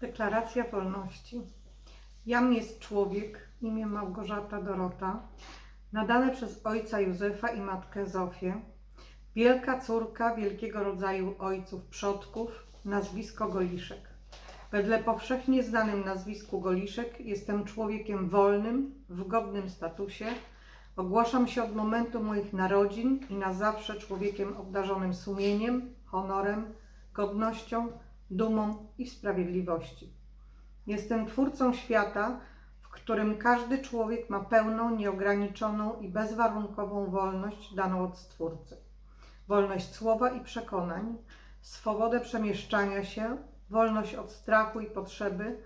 Deklaracja wolności. Jam jest człowiek, imię Małgorzata Dorota, nadane przez ojca Józefa i matkę Zofię, wielka córka wielkiego rodzaju ojców przodków, nazwisko Goliszek. Wedle powszechnie znanym nazwisku Goliszek jestem człowiekiem wolnym, w godnym statusie. Ogłaszam się od momentu moich narodzin i na zawsze człowiekiem obdarzonym sumieniem, honorem, godnością, dumą i sprawiedliwości. Jestem twórcą świata, w którym każdy człowiek ma pełną, nieograniczoną i bezwarunkową wolność daną od Stwórcy. Wolność słowa i przekonań, swobodę przemieszczania się, wolność od strachu i potrzeby,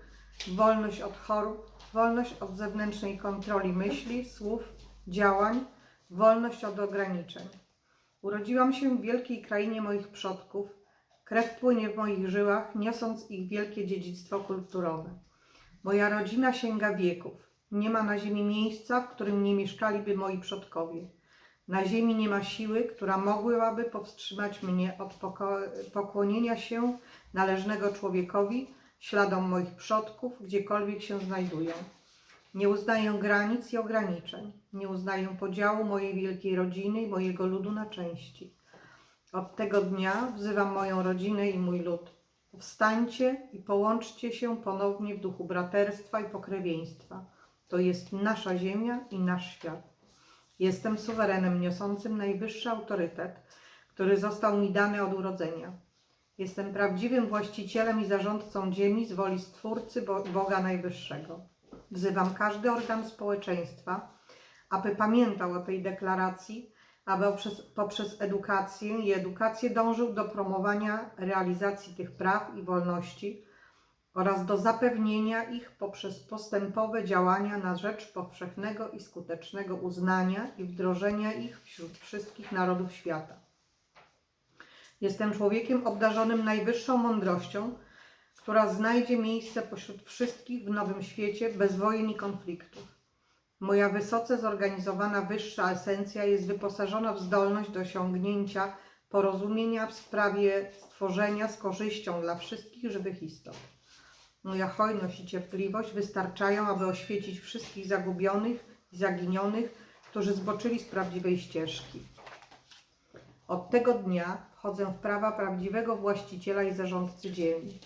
wolność od chorób, wolność od zewnętrznej kontroli myśli, słów, działań, wolność od ograniczeń. Urodziłam się w wielkiej krainie moich przodków. Krew płynie w moich żyłach, niosąc ich wielkie dziedzictwo kulturowe. Moja rodzina sięga wieków. Nie ma na ziemi miejsca, w którym nie mieszkaliby moi przodkowie. Na ziemi nie ma siły, która mogłaby powstrzymać mnie od pokłonienia się należnego człowiekowi, śladom moich przodków, gdziekolwiek się znajdują. Nie uznaję granic i ograniczeń. Nie uznaję podziału mojej wielkiej rodziny i mojego ludu na części. Od tego dnia wzywam moją rodzinę i mój lud. Wstańcie i połączcie się ponownie w duchu braterstwa i pokrewieństwa. To jest nasza ziemia i nasz świat. Jestem suwerenem niosącym najwyższy autorytet, który został mi dany od urodzenia. Jestem prawdziwym właścicielem i zarządcą ziemi z woli Stwórcy Bo- Boga Najwyższego. Wzywam każdy organ społeczeństwa, aby pamiętał o tej deklaracji, aby poprzez, poprzez edukację i edukację dążył do promowania realizacji tych praw i wolności oraz do zapewnienia ich poprzez postępowe działania na rzecz powszechnego i skutecznego uznania i wdrożenia ich wśród wszystkich narodów świata. Jestem człowiekiem obdarzonym najwyższą mądrością, która znajdzie miejsce pośród wszystkich w nowym świecie bez wojen i konfliktów. Moja wysoce zorganizowana wyższa esencja jest wyposażona w zdolność do osiągnięcia porozumienia w sprawie stworzenia z korzyścią dla wszystkich żywych istot. Moja hojność i cierpliwość wystarczają, aby oświecić wszystkich zagubionych i zaginionych, którzy zboczyli z prawdziwej ścieżki. Od tego dnia wchodzę w prawa prawdziwego właściciela i zarządcy ziemi.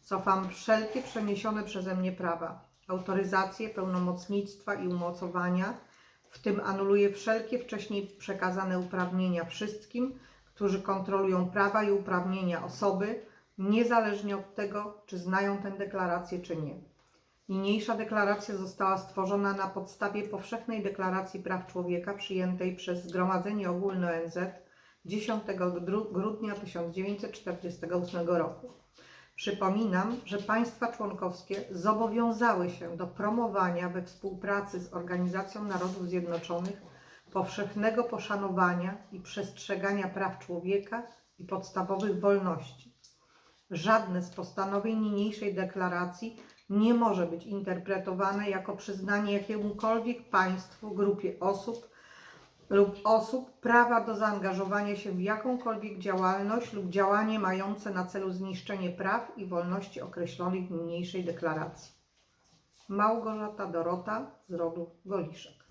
Cofam wszelkie przeniesione przeze mnie prawa, autoryzacje, pełnomocnictwa i umocowania, w tym anuluję wszelkie wcześniej przekazane uprawnienia wszystkim, którzy kontrolują prawa i uprawnienia osoby, niezależnie od tego, czy znają tę deklarację, czy nie. Niniejsza deklaracja została stworzona na podstawie Powszechnej Deklaracji Praw Człowieka przyjętej przez Zgromadzenie Ogólne ONZ 10 gru- grudnia 1948 roku. Przypominam, że państwa członkowskie zobowiązały się do promowania we współpracy z Organizacją Narodów Zjednoczonych powszechnego poszanowania i przestrzegania praw człowieka i podstawowych wolności. Żadne z postanowień niniejszej deklaracji nie może być interpretowane jako przyznanie jakiemukolwiek państwu, grupie osób lub osób prawa do zaangażowania się w jakąkolwiek działalność lub działanie mające na celu zniszczenie praw i wolności określonych w niniejszej deklaracji. Małgorzata Dorota z rodu Goliszek.